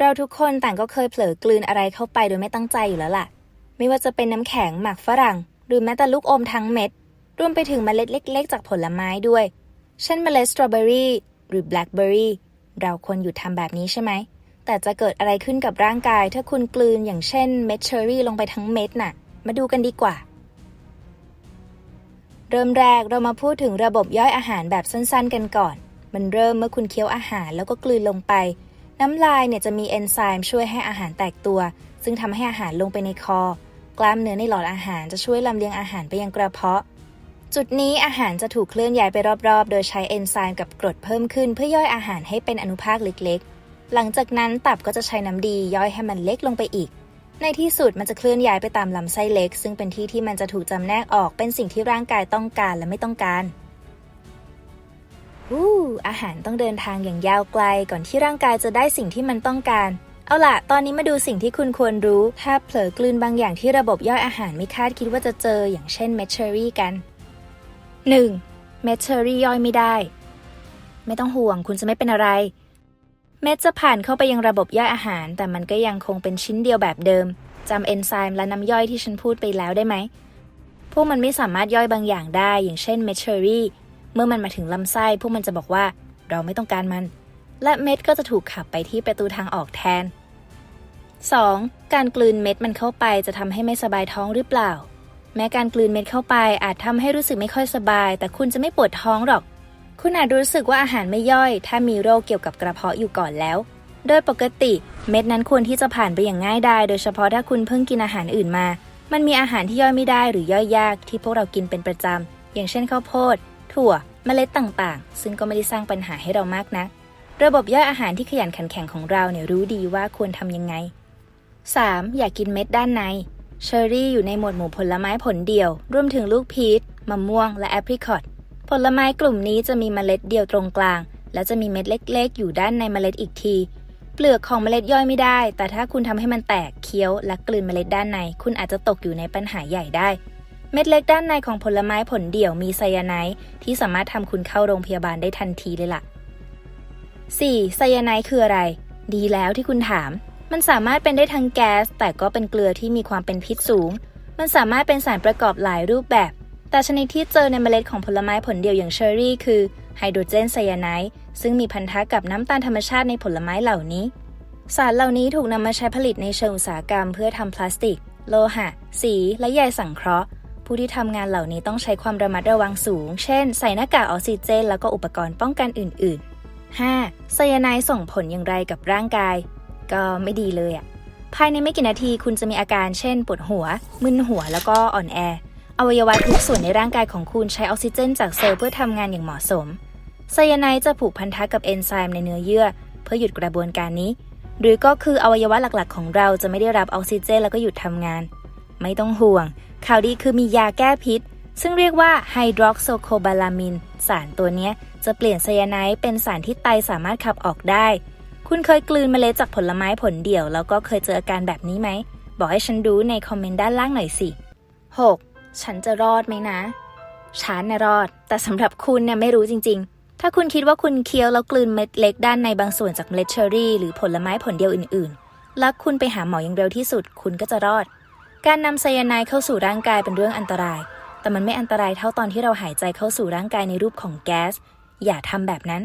เราทุกคนต่างก็เคยเผลอกลืนอะไรเข้าไปโดยไม่ตั้งใจอยู่แล้วล่ะ ไม่ว่าจะเป็นน้ำแข็งหมักฝรั่ง หรือแม้แต่ลูกอมทั้งเม็ด รวมไปถึงเมล็ดเล็ก ๆ จากผลไม้ด้วย เช่นเมล็ดสตรอเบอรี่หรือแบล็คเบอรี่เราควรหยุดทำแบบนี้ใช่ไหม แต่จะเกิดอะไรขึ้นกับร่างกาย ถ้าคุณกลืนอย่างเช่นเม็ดเชอร์รี่ลงไปทั้งเม็ดน่ะ มาดูกันดีกว่า เริ่มแรกเรามาพูดถึงระบบย่อยอาหารแบบสั้น ๆ กันก่อน มันเริ่มเมื่อคุณเคี้ยวอาหารแล้วก็กลืนลงไป น้ำลายเนี่ยจะมีเอนไซม์ช่วยให้อาหารแตกตัว ซึ่งทำให้อาหารลงไปในคอ กล้ามเนื้อในหลอดอาหารจะช่วยลำเลียงอาหารไปยังกระเพาะ จุดนี้อาหารจะถูกเคลื่อนย้ายไปรอบๆ โดยใช้เอนไซม์กับกรดเพิ่มขึ้นเพื่อย่อยอาหารให้เป็นอนุภาคเล็กๆ หลังจากนั้นตับก็จะใช้น้ำดีย่อยให้มันเล็กลงไปอีกในที่สุดมันจะเคลื่อนย้ายไปตามลำไส้เล็ก ซึ่งเป็นที่ที่มันจะถูกจำแนกออกเป็นสิ่งที่ร่างกายต้องการและไม่ต้องการ วู้อาหารต้องเดินทางอย่างยาวไกลก่อนที่ร่างกายจะได้สิ่งที่มันต้องการ เอาล่ะ ตอนนี้มาดูสิ่งที่คุณควรรู้ ถ้าเผลอกลืนบางอย่างที่ระบบย่อยอาหารไม่คาดคิดว่าจะเจออย่างเช่นเมดเชอรี่กัน 1. เม็ดเชอรี่ย่อยไม่ได้ ไม่ต้องห่วงคุณจะไม่เป็นอะไร เม็ดจะผ่านเข้าไปยังระบบย่อยอาหาร แต่มันก็ยังคงเป็นชิ้นเดียวแบบเดิมจำเอนไซม์และน้ำย่อยที่ฉันพูดไปแล้วได้ไหมพวกมันไม่สามารถย่อยบางอย่างได้ อย่างเช่นเม็ดเชอรี่ เมื่อมันมาถึงลำไส้พวกมันจะบอกว่าเราไม่ต้องการมัน และเม็ดก็จะถูกขับไปที่ประตูทางออกแทน 2. การกลืนเม็ดมันเข้าไปจะทำให้ไม่สบายท้องหรือเปล่า แม้การกลืนเม็ดเข้าไปอาจทำให้รู้สึกไม่ค่อยสบาย แต่คุณจะไม่ปวดท้องหรอก คุณอาจรู้สึกว่าอาหารไม่ย่อย ถ้ามีโรคเกี่ยวกับกระเพาะอยู่ก่อนแล้ว โดยปกติเม็ดนั้นควรที่จะผ่านไปอย่างง่ายดาย โดยเฉพาะถ้าคุณเพิ่งกินอาหารอื่นมา มันมีอาหารที่ย่อยไม่ได้หรือย่อยยากที่พวกเรากินเป็นประจำอย่างเช่นข้าวโพด ถั่วเมล็ดต่างๆ ซึ่งก็ไม่ได้สร้างปัญหาให้เรามากนะัก ระบบย่อยอาหารที่ขยันขันแข็งของเราเนี่ยรู้ดีว่าควรทำยังไง 3. อย่ากกินเม็ดด้านใน เชอร์รี่อยู่ในหมวดหมู่ผลไม้ผลเดียว รวมถึงลูกพีชมะม่วง และแอปริคอตผลไม้กลุ่มนี้จะมีเมล็ดเดียวตรงกลาง และจะมีเม็ดเล็ก ๆ อยู่ด้านในเมล็ดอีกที เปลือกของเมล็ดย่อยไม่ได้ แต่ถ้าคุณทำให้มันแตกเคี้ยว และกลืนเมล็ดด้านใน คุณอาจจะตกอยู่ในปัญหาใหญ่ได้ เม็ดเล็กด้านในของผลไม้ผลเดี่ยวมีไซยาไนด์ที่สามารถทำคุณเข้าโรงพยาบาลได้ทันทีเลยล่ะ 4. ไซยาไนด์คืออะไร ดีแล้วที่คุณถาม มันสามารถเป็นได้ทั้งแก๊ส แต่ก็เป็นเกลือที่มีความเป็นพิษสูง มันสามารถเป็นสารประกอบหลายรูปแบบ แต่ชนิดที่เจอในเมล็ดของผลไม้ผลเดี่ยวอย่างเชอร์รี่คือไฮโดรเจนไซยาไนด์ซึ่งมีพันธะกับน้ำตาลธรรมชาติในผลไม้เหล่านี้ สารเหล่านี้ถูกนำมาใช้ผลิตในเชิงอุตสาหกรรม เพื่อทำพลาสติก โลหะ สี และใยสังเคราะห์ ผู้ที่ทำงานเหล่านี้ต้องใช้ความระมัดระวังสูง เช่น ใส่หน้ากากออกซิเจน แล้วก็อุปกรณ์ป้องกันอื่น ๆ 5. ไซยาไนด์ส่งผลอย่างไรกับร่างกาย ก็ไม่ดีเลยอะภายในไม่กี่นาทีคุณจะมีอาการเช่น ปวดหัว มึนหัวแล้วก็อ่อนแอ อวัยวะทุกส่วนในร่างกายของคุณใช้ออกซิเจน จากเซลล์เพื่อทำงานอย่างเหมาะสมไซยาไนด์จะผูกพันธะกับเอนไซม์ในเนื้อเยื่อ เพื่อหยุดกระบวนการนี้ หรือก็คืออวัยวะหลักๆ ของเราจะไม่ได้รับออกซิเจน แล้วก็หยุดทำงาน ไม่ต้องห่วง ข่าวดีคือมียาแก้พิษ ซึ่งเรียกว่าไฮดรอกโซโคบาลามิน สารตัวนี้จะเปลี่ยนไซยาไนด์เป็นสารที่ไตสามารถขับออกได้ คุณเคยกลืนเมล็ดจากผลไม้ผลเดี่ยว แล้วก็เคยเจออาการแบบนี้ไหม บอกให้ฉันรู้ในคอมเมนต์ด้านล่างหน่อยสิ 6. ฉันจะรอดไหมนะ ฉันนะรอด แต่สำหรับคุณเนี่ยไม่รู้จริง ๆ ถ้าคุณคิดว่าคุณเคี้ยวแล้วกลืนเม็ดเล็กด้านในบางส่วนจากเมล็ดเชอร์รี่หรือผลไม้ผลเดียวอื่นๆ แล้วคุณไปหาหมออย่างเร็วที่สุด คุณก็จะรอด การนำไซยาไนด์เข้าสู่ร่างกายเป็นเรื่องอันตราย แต่มันไม่อันตรายเท่าตอนที่เราหายใจเข้าสู่ร่างกายในรูปของแก๊ส อย่าทำแบบนั้น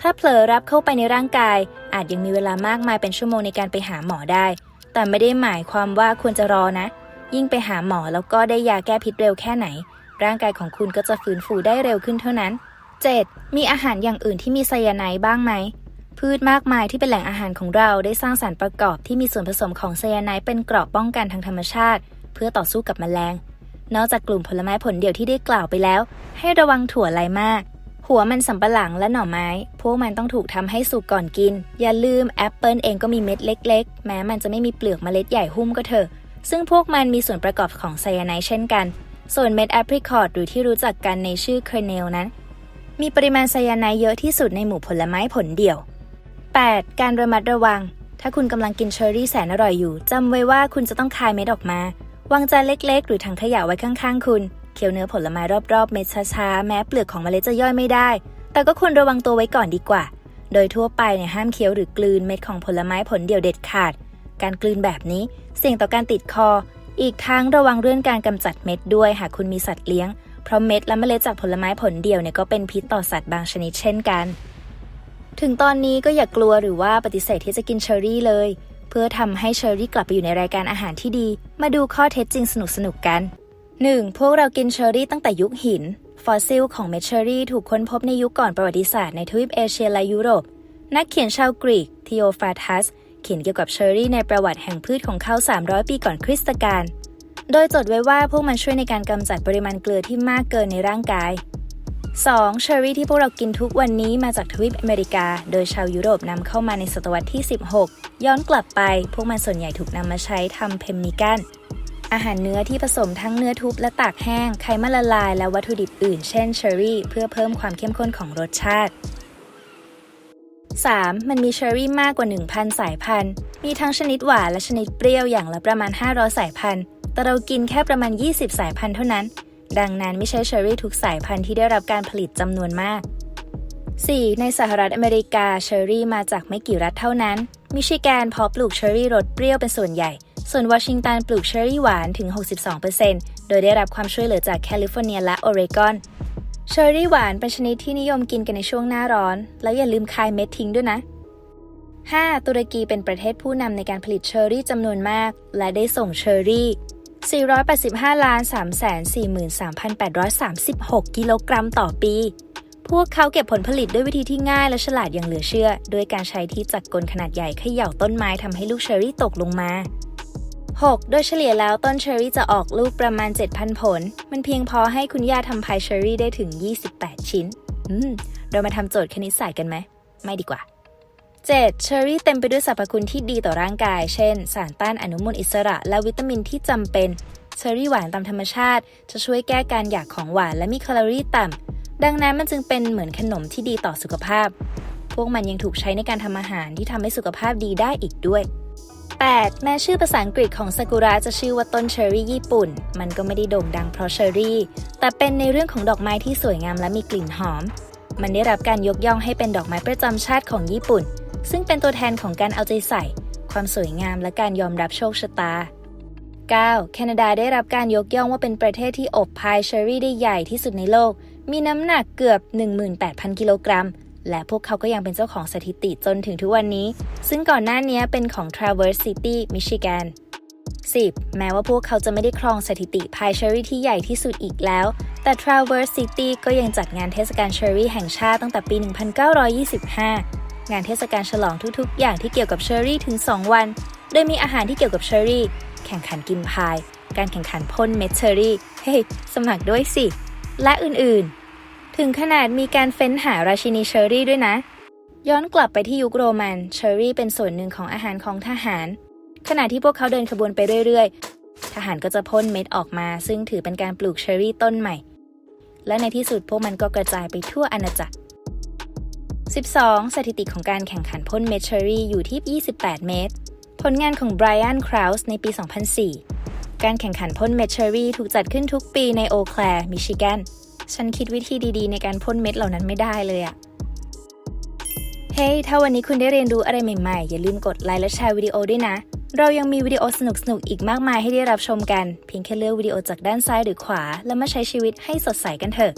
ถ้าเผลอรับเข้าไปในร่างกาย อาจยังมีเวลามากมายเป็นชั่วโมงในการไปหาหมอได้ แต่ไม่ได้หมายความว่าควรจะรอนะ ยิ่งไปหาหมอแล้วก็ได้ยาแก้พิษเร็วแค่ไหน ร่างกายของคุณก็จะฟื้นฟูได้เร็วขึ้นเท่านั้น 7. มีอาหารอย่างอื่นที่มีไซยาไนด์บ้างไหม พืชมากมายที่เป็นแหล่งอาหารของเราได้สร้างสารประกอบที่มีส่วนผสมของไซยาไนด์เป็นเกราะป้องกันทางธรรมชาติ เพื่อต่อสู้กับแมลง นอกจากกลุ่มผลไม้ผลเดี่ยวที่ได้กล่าวไปแล้ว ให้ระวังถั่วไลมาก หัวมันสำปะหลังและหน่อไม้ พวกมันต้องถูกทำให้สุกก่อนกิน อย่าลืมแอปเปิลเองก็มีเม็ดเล็ก ๆ แม้มันจะไม่มีเปลือกเมล็ดใหญ่หุ้มก็เถอะ ซึ่งพวกมันมีส่วนประกอบของไซยาไนด์เช่นกัน ส่วนเม็ดแอปริคอตหรือที่รู้จักกันในชื่อเครเนลนั้น มีปริมาณไซยาไนด์เยอะที่สุดในหมู่ผลไม้ผลเดี่ยว 8. การระมัดระวัง ถ้าคุณกำลังกินเชอร์รี่แสนอร่อยอยู่จำไว้ว่าคุณจะต้องคายเม็ดออกมาวางจานเล็ก ๆ หรือถังขยะไว้ข้างๆ คุณเคี้ยวเนื้อผลไม้รอบๆ เม็ดช้าๆ แม้เปลือกของเมล็ดจะย่อยไม่ได้ แต่ก็ควรระวังตัวไว้ก่อนดีกว่า โดยทั่วไปเนี่ยห้ามเคี้ยวหรือกลืนเม็ดของผลไม้ผลเดี่ยวเด็ดขาด การกลืนแบบนี้เสี่ยงต่อการติดคอ อีกทั้งระวังเรื่องการกำจัดเม็ดด้วยหากคุณมีสัตว์เลี้ยง เพราะเม็ดและเมล็ดจากผลไม้ผลเดี่ยวเนี่ยก็เป็นพิษต่อสัตว์บางชนิดเช่นกัน ถึงตอนนี้ก็อย่ากลัวหรือว่าปฏิเสธที่จะกินเชอร์รี่เลย เพื่อทำให้เชอร์รี่กลับไปอยู่ในรายการอาหารที่ดี มาดูข้อเท็จจริงสนุกๆกัน 1. พวกเรากินเชอร์รี่ตั้งแต่ยุคหิน ฟอสซิลของเมเชอร์รี่ถูกค้นพบในยุคก่อนประวัติศาสตร์ในทวีปเอเชียและยุโรป นักเขียนชาวกรีกทีโอฟาทัสเขียนเกี่ยวกับเชอร์รี่ในประวัติแห่งพืชของเขา 300 ปีก่อนคริสตกาลโดยจดไว้ว่าพวกมันช่วยในการกำจัดปริมาณเกลือที่มากเกินในร่างกาย 2. เชอร์รี่ที่พวกเรากินทุกวันนี้มาจากทวีปอเมริกา โดยชาวยุโรปนำเข้ามาในศตวรรษที่ 16 ย้อนกลับไป พวกมันส่วนใหญ่ถูกนำมาใช้ทำเพมนิกัน อาหารเนื้อที่ผสมทั้งเนื้อทุบและตากแห้ง ไขมันละลาย และวัตถุดิบอื่น เช่นเชอร์รี่ เพื่อเพิ่มความเข้มข้นของรสชาติ 3. มันมีเชอร์รี่มากกว่า 1,000 สายพันธุ์ มีทั้งชนิดหวานและชนิดเปรี้ยวอย่างละประมาณ 500 สายพันธุ์ แต่เรากินแค่ประมาณ 20 สายพันธุ์เท่านั้น ดังนั้นไม่ใช่เชอร์รี่ทุกสายพันธุ์ที่ได้รับการผลิตจำนวนมาก 4. ในสหรัฐอเมริกาเชอร์รี่มาจากไม่กี่รัฐเท่านั้น มิชิแกนเพาะปลูกเชอร์รี่รสเปรี้ยวเป็นส่วนใหญ่ ส่วนวอชิงตันปลูกเชอร์รี่หวานถึง 62%โดยได้รับความช่วยเหลือจากแคลิฟอร์เนียและโอเรกอน เชอร์รี่หวานเป็นชนิดที่นิยมกินกันในช่วงหน้าร้อน แล้วอย่าลืมคายเม็ดทิ้งด้วยนะ 5. ตุรกีเป็นประเทศผู้นำในการผลิตเชอร์รี่จำนวนมาก และได้ส่งเชอร์รี่ 485ล้าน343,836 กิโลกรัมต่อปี พวกเขาเก็บผลผลิตด้วยวิธีที่ง่ายและฉลาดอย่างเหลือเชื่อโดยการใช้ที่จักรกลขนาดใหญ่เขย่าต้นไม้ทำให้ลูกเชอรี่ตกลงมา 6. โดยเฉลี่ยแล้วต้นเชอรี่จะออกลูกประมาณ 7,000 ผล มันเพียงพอให้คุณย่าทำพายเชอร์รี่ได้ถึง 28 ชิ้น อืม เรามาทำโจทย์คณิตศาสตร์กันไหม ไม่ดีกว่า 7. เชอร์รี่เต็มไปด้วยสรรพคุณที่ดีต่อร่างกาย เช่น สารต้านอนุมูลอิสระ และวิตามินที่จำเป็นเชอร์รี่หวานตามธรรมชาติ จะช่วยแก้การอยากของหวานและมีแคลอรี่ต่ำ ดังนั้นมันจึงเป็นเหมือนขนมที่ดีต่อสุขภาพ พวกมันยังถูกใช้ในการทำอาหารที่ทำให้สุขภาพดีได้อีกด้วย 8. แม้ชื่อภาษาอังกฤษของซากุระจะชื่อว่าต้นเชอร์รี่ญี่ปุ่น มันก็ไม่ได้โด่งดังเพราะเชอร์รี่ แต่เป็นในเรื่องของดอกไม้ที่สวยงามและมีกลิ่นหอม มันได้รับการยกย่องให้เป็นดอกไม้ประจำชาติของญี่ปุ่น ซึ่งเป็นตัวแทนของการเอาใจใส่ ความสวยงามและการยอมรับโชคชะตา 9. แคนาดาได้รับการยกย่องว่าเป็นประเทศที่อบพายเชอร์รี่ได้ใหญ่ที่สุดในโลก มีน้ำหนักเกือบ 18,000 กิโลกรัม และพวกเขาก็ยังเป็นเจ้าของสถิติจนถึงทุกวันนี้ ซึ่งก่อนหน้านี้เป็นของ Traverse City Michigan 10. แม้ว่าพวกเขาจะไม่ได้ครองสถิติพายเชอร์รี่ที่ใหญ่ที่สุดอีกแล้ว แต่ Traverse City ก็ยังจัดงานเทศกาลเชอร์รี่แห่งชาติตั้งแต่ปี 1925 งานเทศกาลฉลองทุกๆ อย่างที่เกี่ยวกับเชอรี่ถึง 2 วัน โดยมีอาหารที่เกี่ยวกับเชอรี่ แข่งขันกินพาย การแข่งขันพ่นเม็ดเชอรี่ เฮ้ยสมัครด้วยสิ และอื่นๆ ถึงขนาดมีการเฟ้นหาราชินีเชอรี่ด้วยนะ ย้อนกลับไปที่ยุคโรมัน เชอรี่เป็นส่วนหนึ่งของอาหารของทหาร ขณะที่พวกเขาเดินขบวนไปเรื่อยๆ ทหารก็จะพ่นเม็ดออกมา ซึ่งถือเป็นการปลูกเชอรี่ต้นใหม่ และในที่สุดพวกมันก็กระจายไปทั่วอาณาจักร 12. สถิติของการแข่งขันพ่นเม็ดเชอรี่อยู่ที่ 28 เมตร ผลงานของไบรอันคราวส์ในปี 2004 การแข่งขันพ่นเม็ดเชอรี่ถูกจัดขึ้นทุกปีในโอแคลร์มิชิแกน ฉันคิดวิธีดีๆ ในการพ่นเม็ดเหล่านั้นไม่ได้เลยอะเฮ้ยถ้าวันนี้คุณได้เรียนรู้อะไรใหม่ๆ อย่าลืมกดไลค์และแชร์วิดีโอด้วยนะ เรายังมีวิดีโอสนุกๆ อีกมากมายให้ได้รับชมกัน เพียงแค่เลือกวิดีโอจากด้านซ้ายหรือขวา แล้วมาใช้ชีวิตให้สดใสกันเถอะ